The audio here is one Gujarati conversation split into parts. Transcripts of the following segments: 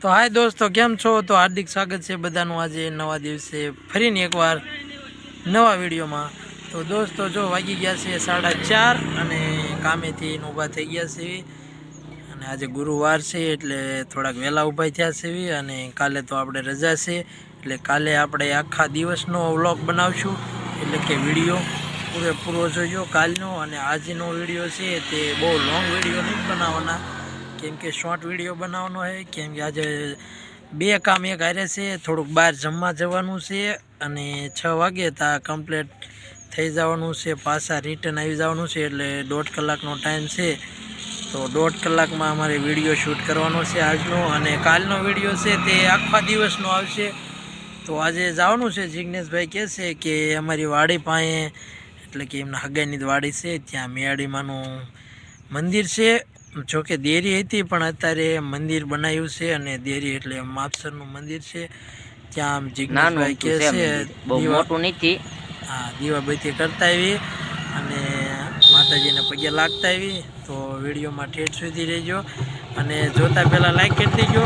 તો હાય દોસ્તો, કેમ છો? તો હાર્દિક સ્વાગત છે બધાનું આજે નવા દિવસે ફરીને એકવાર નવા વિડીયોમાં. તો દોસ્તો, જો વાગી ગયા છે સાડા ચાર અને કામેથી ઊભા થઈ ગયા છે. અને આજે ગુરુવાર છે એટલે થોડાક વહેલા ઊભા થયા છે અને કાલે તો આપણે રજા છે. એટલે કાલે આપણે આખા દિવસનો વ્લોગ બનાવશું. એટલે કે વીડિયો પૂરેપૂરો જોજો કાલનો અને આજનો વીડિયો છે તે બહુ લોંગ વીડિયો નહીં બનાવવાના. કેમ કે શોર્ટ વીડિયો બનાવવાનો છે, કેમ કે આજે બે કામ એક હારે છે, થોડુંક બહાર જમવા જવાનું છે અને છ વાગે ત્યાં કમ્પ્લીટ થઈ જવાનું છે, પાછા રિટર્ન આવી જવાનું છે, એટલે દોઢ કલાકનો ટાઈમ છે. તો દોઢ કલાકમાં અમારે વીડિયો શૂટ કરવાનો છે આજનો અને કાલનો વીડિયો છે તે આખા દિવસનો આવશે. તો આજે જવાનું છે જિજ્ઞેશભાઈ કહે છે કે અમારી વાડી પાસે, એટલે કે એમના હગાઈની વાડી છે, ત્યાં મેયાડીમાંનું મંદિર છે. જોકે દેરી હતી પણ અત્યારે મંદિર બનાવ્યું છે અને દેરી એટલે માપસરનું મંદિર છે. ત્યાં નાનું જિજ્ઞેશભાઈ છે બહુ મોટું નથી. હા દીવાબત્તી કરતા આવી અને માતાજીને પગે લાગતા આવી. તો વિડીયોમાં ઠેઠ સુધી રહેજો. અને જોતા પહેલાં લાઈક કરી દેજો.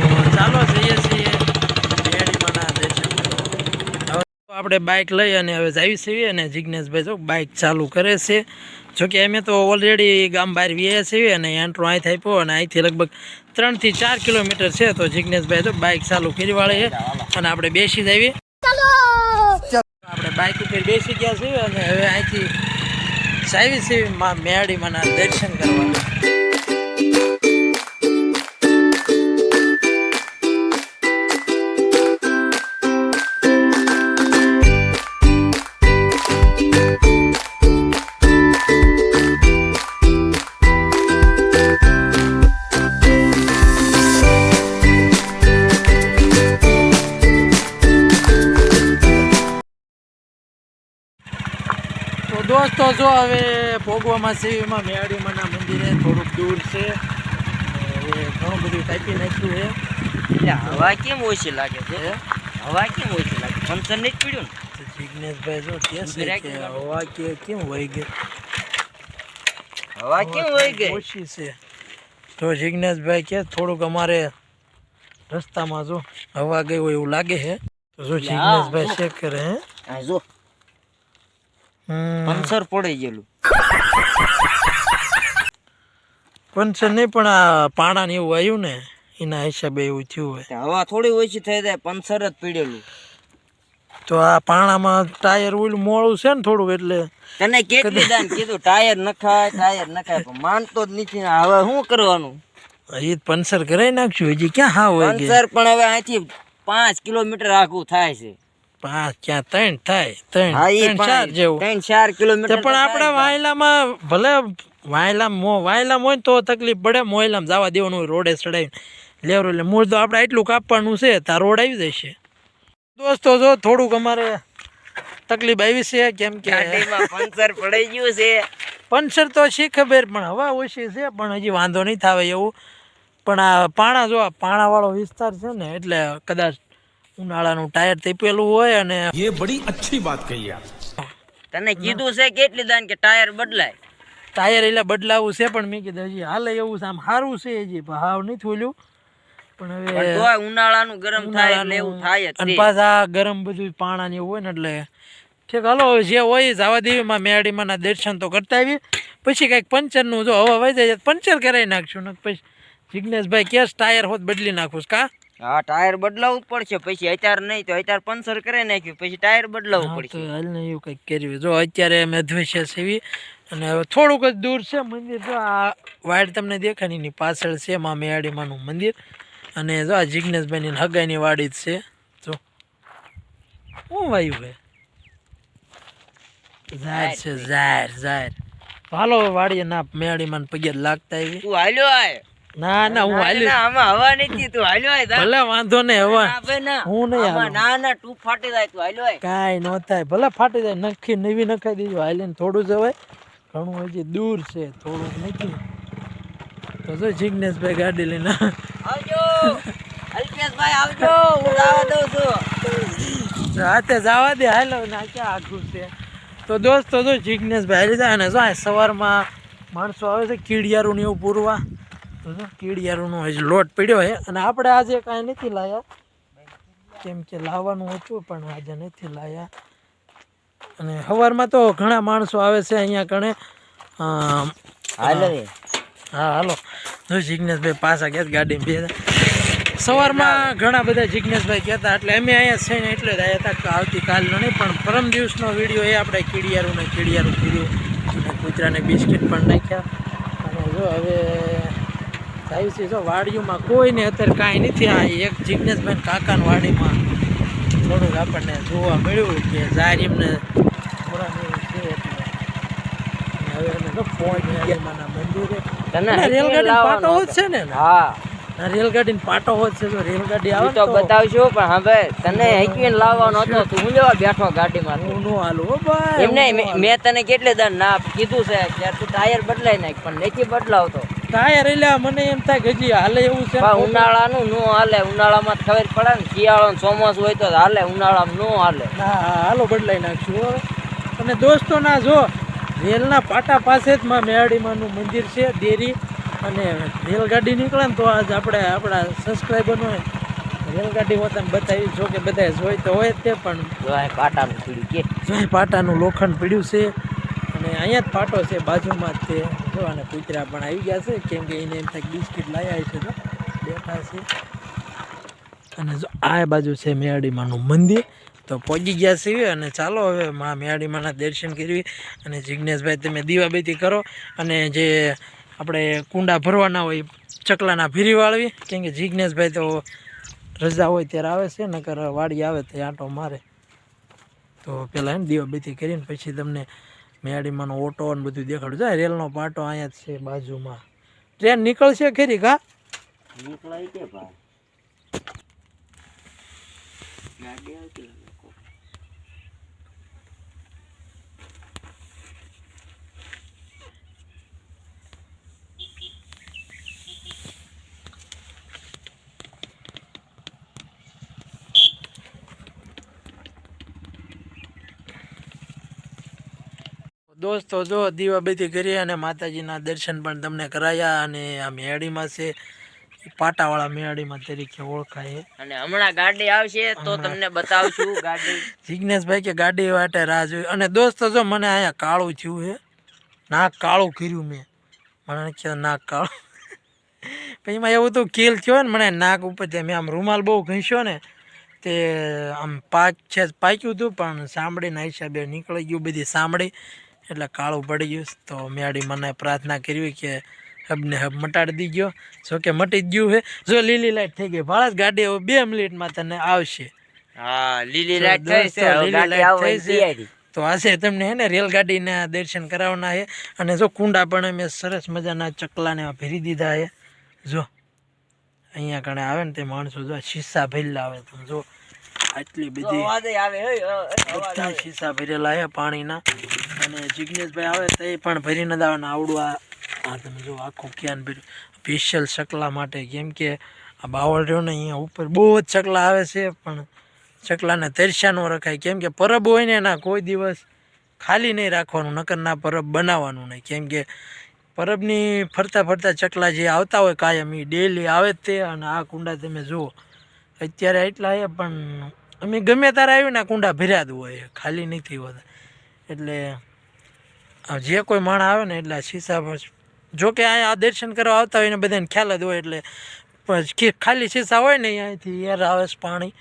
તો ચાલો જઈએ છીએ. મેળીમાના દર્શન આપણે બાઇક લઈ અને હવે જાવી છીએ અને જિજ્ઞેશભાઈ જો બાઇક ચાલુ કરે છે. જોકે અમે તો ઓલરેડી ગામ બહાર વ્યા છીએ અને એન્ટ્રો અહીંથી આપ્યો અને અહીંથી લગભગ ત્રણથી ચાર કિલોમીટર છે. તો જિજ્ઞેશભાઈ તો બાઇક ચાલુ કરી વાળે છે અને આપણે બેસી જ આવી આપણે બાઇક ઉપર બેસી ગયા છીએ અને હવે અહીંથી સાવી છે માં મેળી દર્શન કરવા તો જો હવે ભોગવામાં સેવીમાં મેળીમાના મંદિરે થોડુંક દૂર છે. ઘણું બધું કાપી નાખ્યું છે. એટલે હવા કેમ ઓછી લાગે છે? હવા કેમ ઓછી લાગે? ફંક્શન નહીં જ પીડ્યું ને? જિજ્ઞેશભાઈ જો કે હવા કે કેમ વહી ગઈ? હવા કેમ વહી ગઈ? ઓછી છે. તો જિજ્ઞેશભાઈ કે થોડુંક અમારે રસ્તામાં જો હવા ગઈ હોય એવું લાગે છે. તો જો જિજ્ઞેશભાઈ ચેક કરે હે જો. પંચર પડી ગયેલું. પંચર નહીં પણ આ પાણા ને એવું આવ્યું ને એના હિસાબે એવું થયું હોય. હવા થોડી ઓછી થઈ જાય પંચર જ પીડેલું. તો આ પાણામાં ટાયર ઓલું મોડું છે ને થોડું એટલે તને કેટલી દાન કીધું? ટાયર નખાય ટાયર નખાય પણ માનતો જ નથી હવે શું કરવાનું? એ જ પંચર કરાવી નાખશું હજી ક્યાં હા હોય પંચર પણ હવે અહીંથી પાંચ કિલોમીટર આખું થાય છે. પાંચ ક્યાં ત્રણ થાય ત્રણ ચાર જેવું. ત્રણ ચાર કિલોમીટર પણ આપણે વાયલામાં ભલે વાયલા મો વાયલામાં હોય તો તકલીફ પડે મોયલામાં જવા દેવાનું રોડે ચડાવીને લેવરો એટલે મૂળ તો આપણે એટલું કાપવાનું છે ત્યાં રોડ આવી જશે. દોસ્તો જો થોડુંક અમારે તકલીફ આવી છે કેમ કે પંચર પડી ગયું છે. પંચર તો શીખબેર ખબર પણ હવા ઓછી છે પણ હજી વાંધો નહીં થાવે એવું. પણ આ પાણા જો આ પાણાવાળો વિસ્તાર છે ને એટલે કદાચ ઉનાળાનું ટાયર તપેલું હોય અને એ બડી અચ્છી વાત કહી તને કીધું છે કેટલી દાન કે ટાયર બદલાય? ટાયર એટલે બદલાવું છે પણ મેં કીધું હજી હાલે એવું છે આમ સારું છે હજી ભાવ નહીં થોલ્યું. પણ હવે ઉનાળાનું ગરમ થાય એટલે એવું થાય અને પાછા ગરમ બધું પાણા ને એવું હોય ને એટલે ઠીક હાલો જે હોય જવા દેવીમાં મેળીમાં ના દર્શન તો કરતા આવીએ. પછી કઈ પંચરનું જો હવા વહી જાય પંચર કરાવી નાખશું ને પછી જિજ્ઞેશભાઈ કેસ ટાયર હોત બદલી નાખું કા? હા ટાયર બદલાવવું જ પડશે. પછી અત્યારે નહીં તો અત્યારે પંચર કરી નાખ્યું. પછી ટાયર બદલાવવું પડશે. હાલ ને એવું કંઈક કર્યું. જો અત્યારે અમે ધ્વેશે સેવી અને હવે થોડુંક જ દૂર છે મંદિર. જો આ વાડ તમને દેખાય એની પાછળ છે મા મેયાડીમાનું મંદિર. અને જો આ જિજ્ઞેશભાઈની હગાઈની વાડી જ છે. જો. શું વાયુ ભાઈ ઝાર છે ઝાર ઝાર હાલો વાડીએ ના મેયાડીમાં પગે લાગતા આવી તું હાલ્યો આય. ના ના હું ના, હાલ્યો. ના, આમાં હવા નથી તું હાલ્યો આય. ભલે વાંધો નહીં હવે. આપે ના. હું નહીં આમાં ના ના તું ફાટી જાય તું હાલ્યો આય કાંઈ ન થાય. ભલે ફાટી જાય નખી નવી નખાઈ દીધું હાલીને થોડું જવાય ઘણું હજી દૂર છે થોડુંક નથી. તો જો જિગ્નેશભાઈ ગાડી લઈને આવજો. અલ્પેશભાઈ આવજો. હું લાવવા દઉં છું. રાતે જવા દે. હાલો ના ક્યાં આખું છે? તો દોસ્તો જો જિગ્નેશભાઈ હાલી જાય અને જો સવારમાં માણસો આવે છે કીડિયારું ને એવું પૂરવા. તો જો કીડિયારોનો હજી લોટ પડ્યો છે અને આપણે આજે કાંઈ નથી લાયા. કેમ કે લાવવાનું હતું પણ આજે નથી લાયા. અને સવારમાં તો ઘણા માણસો આવે છે અહીંયા કણે. હાલ હા. હાલો. જો જિજ્ઞેશભાઈ પાછા ગયા ગાડી બે સવારમાં ઘણા બધા જિજ્ઞેશભાઈ કહેતા એટલે અમે અહીંયા છે ને એટલે જ આવ્યા હતા કે આવતીકાલનો નહીં પણ પરમ દિવસનો વીડિયો એ આપણે કીડિયારું ને કીડિયારું કર્યું. અને કૂતરાને બિસ્કિટ પણ નાખ્યા. અને જો હવે થાય છે જો વાડીઓમાં કોઈને અત્યારે કાંઈ નથી. આ એક જિજ્ઞેશભાઈ કાકાની વાડીમાં થોડુંક આપણને જોવા મળ્યું કે જાર એમને થોડા છે એટલે. અને હવે અમે તો પહોંચી ગયા માના મંદિરે તને ના, રેલગાડી પાટો હોત. છે રેલગાડી આવે તો તો પણ હવે તને હેકવીને લાવવાનો હતો તું હું લેવા બેઠો ગાડીમાં? હું નો હાલું ભાઈ એમ નહીં મેં- તને કેટલે દર ના કીધું છે કે તું ટાયર બદલાઈ નાખ પણ નથી બદલાવતો. ટાયર એલા મને એમ થાય કે હજી હાલે એવું છે ઉનાળાનું નો હાલે ઉનાળામાં ખબર પડે ને શિયાળો ચોમાસું હોય તો હાલે ઉનાળામાં નો હાલે. હા, હાલો બદલાઈ નાખશું હવે અને દોસ્તો ના જો રેલના પાટા પાસે જ માં મેહાડીમાંનું મંદિર છે દેરી અને રેલગાડી નીકળે ને તો આજ આપણે આપણા સબસ્ક્રાઈબરનો રેલગાડી હોતા બતાવી જો કે બધા જોઈ તો હોય તે પણ પાટાનું પીડ્યું કે. જોય પાટાનું લોખંડ પીડ્યું છે અને અહીંયા જ પાટો છે બાજુમાં જ તે. જો અને કૂતરા પણ આવી ગયા છે. કેમ કે એને એમ થાય બિસ્કિટ લાવ્યા છે તો બેઠા છે. અને જો આ બાજુ છે મેયાડીમાનું મંદિર. તો પહોંચી ગયા છીએ અને ચાલો હવે મા મેયાડીમાના દર્શન કરવી અને જિજ્ઞેશભાઈ તમે દીવાબેતી કરો. અને જે આપણે કુંડા ભરવાના હોય, ચકલાના ભીરી વાળવી. કેમ કે જિજ્ઞેશભાઈ તો રજા હોય ત્યારે આવે છે, નકર વાડી આવે તો આંટો મારે. તો પહેલાં એમ દીવાબેતી કરીને પછી તમને મેયાડીમાંનો ઓટો ને બધું દેખાડું. જાય રેલનો પાટો અહીંયા છે બાજુમાં. ટ્રેન નીકળશે ખરી કા નીકળાય કે ભાઈ? દોસ્તો જો દીવાબત્તી કરી અને માતાજીના દર્શન પણ તમને કરાયા અને આ મેળીમાં છે પાટાવાળા મેળીમાં તરીકે ઓળખાય. અને હમણાં ગાડી આવશે તો તમને બતાવશું ગાડી. જિજ્ઞેશભાઈ કે ગાડી વાટે રાહ જોઈ. અને દોસ્તો જો મને અહીંયા કાળું થયું છે નાક કાળું કર્યું મેં. મને કે નાક કાળું. પછી એમાં એવું તો કેલ થયો ને મને નાક ઉપર મેં આમ રૂમાલ બહુ ઘસ્યો ને તે આમ પાક છે પાક્યું હતું પણ સાંભળીના હિસાબે નીકળી ગયું બધી સાંભળી. એટલે કાળું પડી ગયું તો મેળી મને પ્રાર્થના કરવી કે હબને હબ મટાડી દીધો જો કે મટી જ ગયું છે. જો લીલી લાઈટ થઈ ગઈ. ભાળા ગાડી હવે બે મિનિટમાં તને આવશે. હા લીલી તો લાઈટ થઈ છે. લીલી લાઈટ થઈ છે. તો આજે તમને હે ને રેલગાડીના દર્શન કરાવવાના છે. અને જો કુંડા પણ અમે સરસ મજાના ચકલાને ભરી દીધા છે. જો અહીંયા કણે આવે ને તે માણસો જો શીશા ભરેલા આવે તમે જો આટલી બધી બધા શીશા ભરેલા છે પાણીના. અને જિજ્ઞેશભાઈ આવે તો એ પણ ભરીને જ આવે આવડું આ તમે જો આખું ક્યાન ભર્યું. સ્પેશિયલ ચકલા માટે કેમ કે આ બાવળ રહ્યો ને અહીંયા ઉપર બહુ જ ચકલા આવે છે પણ ચકલાને તરસ્યા ન રખાય. કેમ કે પરબ હોય ને એના કોઈ દિવસ ખાલી નહીં રાખવાનું નકર ના પરબ બનાવવાનું નહીં. કેમ કે પરબની ફરતા ફરતા ચકલા જે આવતા હોય કાયમ એ ડેલી આવે જ તે અને આ કુંડા તમે જુઓ. અત્યારે એટલા એ પણ અમે ગમે ત્યારે આવ્યું ને કુંડા ભર્યા જ હોય, ખાલી નથી હોતા. એટલે જે કોઈ માણસ આવે ને એટલે શીશા પર જો અહીંયા આ દર્શન કરવા આવતા હોય ને બધાને ખ્યાલ જ હોય એટલે ખાલી શીશા હોય ને અહીંયાથી એર આવે પાણી,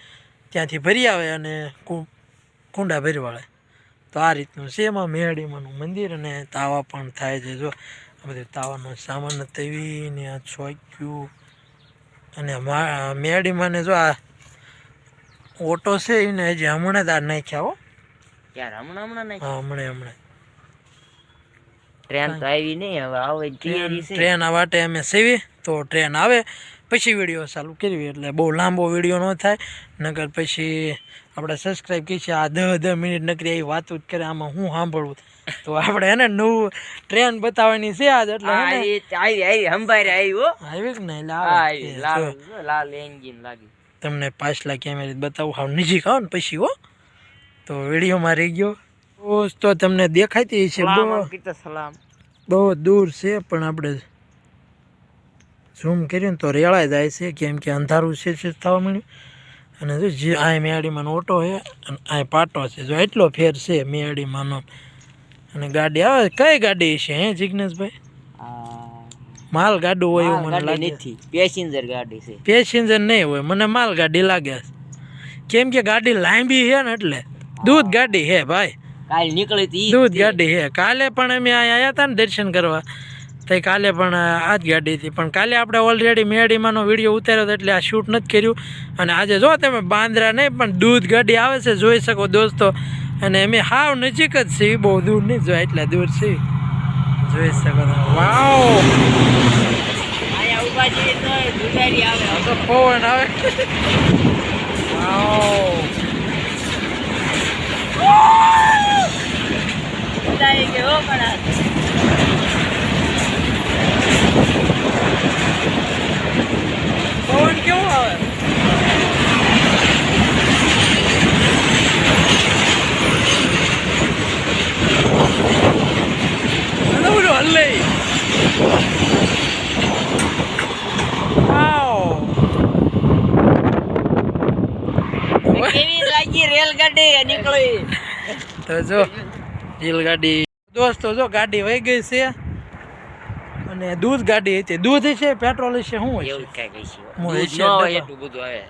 ત્યાંથી ભરી આવે અને કુંડા ભરવાળે. તો આ રીતનું છે એમાં મેહડીમાંનું મંદિર અને તાવા પણ થાય છે. જો આ બધું તાવાનો સામાન તેવી ને આ છોક્યું અને મા- મેળીમાં જો આ ઓટો છે એને હજી હમણાં જ આ નાખ્યા હો. યાર હમણાં હમણાં નાખ્યા? હમણાં હમણાં. ટ્રેન તો આવી નહીં હવે આવે તૈયારી છે. ટ્રેન આવા ટાઈમે સેવી તો ટ્રેન આવે. પછી વીડિયો ચાલુ કરવી એટલે બહુ લાંબો વીડિયો ન થાય. નકર પછી આપણે સબસ્ક્રાઈબ કરી છીએ આ દહ દહ મિનિટ નકરી આવી વાતો જ કરે આમાં હું સાંભળવું? તો આપણે એને નવું ટ્રેન બતાવવાની છે આજ એટલે ને? આવી આવી સંભાઈ આવી આવી જ. લાલ લાલ એન્જિન લાગી. તમને પાછલા કેમેરા બતાવું. હાવ નજીક આવો ને પછી હો. તો વિડીયોમાં રહી ગયો. દોસ્તો તમને દેખાતી છે બહુ દૂર છે પણ આપણે ઝૂમ કર્યું ને તો રેળાઈ જાય છે. કેમ કે અંધારું છે છે થવા મળ્યું અને જો જે આ મેળીમાંનો ઓટો છે અને આ પાટો છે જો એટલો ફેર છે મેળીમાંનો. અને ગાડી આવે કઈ ગાડી છે હે જિજ્ઞેશભાઈ માલ ગાડું હોય એવું મને લાગે. નથી. પેસેન્જર ગાડી છે. પેસેન્જર નહીં હોય. મને માલ ગાડી લાગે છે. કેમ કે ગાડી લાંબી છે ને એટલે. દૂધ ગાડી હે ભાઈ. કાલે નીકળી હતી દૂધ ગાડી હે કાલે પણ અમે અહીંયા આવ્યા હતા ને દર્શન કરવા. તો કાલે પણ આ જ ગાડી હતી. પણ કાલે આપણે ઓલરેડી મેડીમાંનો વીડિયો ઉતાર્યો એટલે આ શૂટ નથી કર્યું. અને આજે જો તમે બાંદ્રા નહીં પણ દૂધ ગાડી આવે છે જોઈ શકો દોસ્તો. અને અમે હાવ નજીક જ છીએ બહુ દૂર નહીં જો એટલા દૂર છીએ. જોઈ શકો તમે. વાવ તો પવન આવે. વાવ પણ આ પવન કેવો આવે હલવડો હલ્લે વાવ કેવી લાગી નીકળી તો જો રેલગાડી. દોસ્તો જો ગાડી વહી ગઈ છે. અને દૂધ ગાડી હતી. દૂધ છે પેટ્રોલ છે શું હોય છે?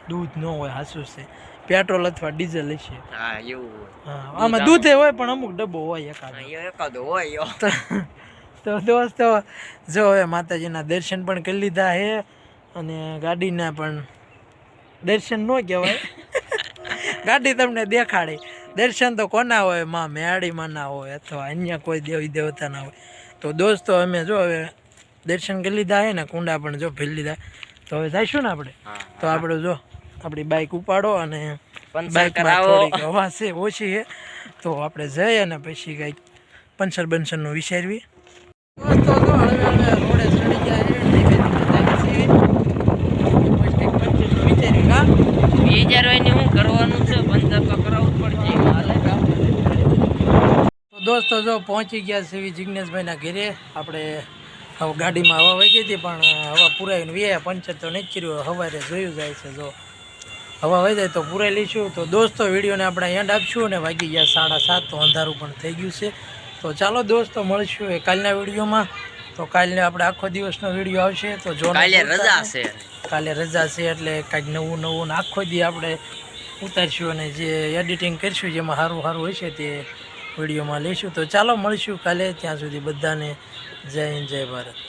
દૂધ ન હોય હાસું છે. પેટ્રોલ અથવા ડીઝલ છે. હા એવું હોય. આમાં દૂધે હોય પણ અમુક ડબ્બો હોય એકાદ. હા, હોય તો દોસ્તો જો હવે માતાજીના દર્શન પણ કરી લીધા છે. અને ગાડીના પણ દર્શન ન કહેવાય. ગાડી તમને દેખાડી. દર્શન તો કોના હોય? માં મેળીમાં ના હોય અથવા અન્ય કોઈ દેવી દેવતા ના હોય. તો દોસ્તો અમે જો હવે દર્શન કરી લીધા હે ને કુંડા પણ જો ફેરી લીધા. તો હવે જઈશું ને આપણે? તો આપણે જો આપણી બાઇક ઉપાડો અને બાઇકમાં હવા છે ઓછી છે. તો આપણે જઈએ અને પછી કંઈક પંચર બંચરનું વિચારવી દોસ્તો તો હળવે હળવે રોડે ચડી ગયા છે વિચાર્યું કા વિચારવાની હું કરવાનું છે પંચર તો કરાવવું પડશે હાલે. તો દોસ્તો, જો પહોંચી ગયા છે જિજ્ઞેશભાઈના ઘેરે. આપણે હવે ગાડીમાં હવા વહી ગઈ હતી, પણ હવા પુરાવીને વે પંચર તો નહીં કર્યું. સવારે જોયું જાય છે, જો હવા વહી જાય તો પુરાઈ લઈશું. તો દોસ્તો, વિડીયોને આપણે એન્ડ આપશું અને વાગી ગયા સાડા સાત, તો અંધારું પણ થઈ ગયું છે. તો ચાલો દોસ્તો, મળશું એ કાલના વિડીયોમાં. તો કાલે આપણે આખો દિવસનો વીડિયો આવશે તો જો કાલે રજા છે. કાલે રજા છે એટલે કાંઈક નવું નવું ને આખો દી આપણે ઉતારશું અને જે એડિટિંગ કરીશું જેમાં સારું સારું હશે તે વિડીયોમાં લઈશું. તો ચાલો મળીશું કાલે ત્યાં સુધી બધાને જય હિન્દ જય ભારત.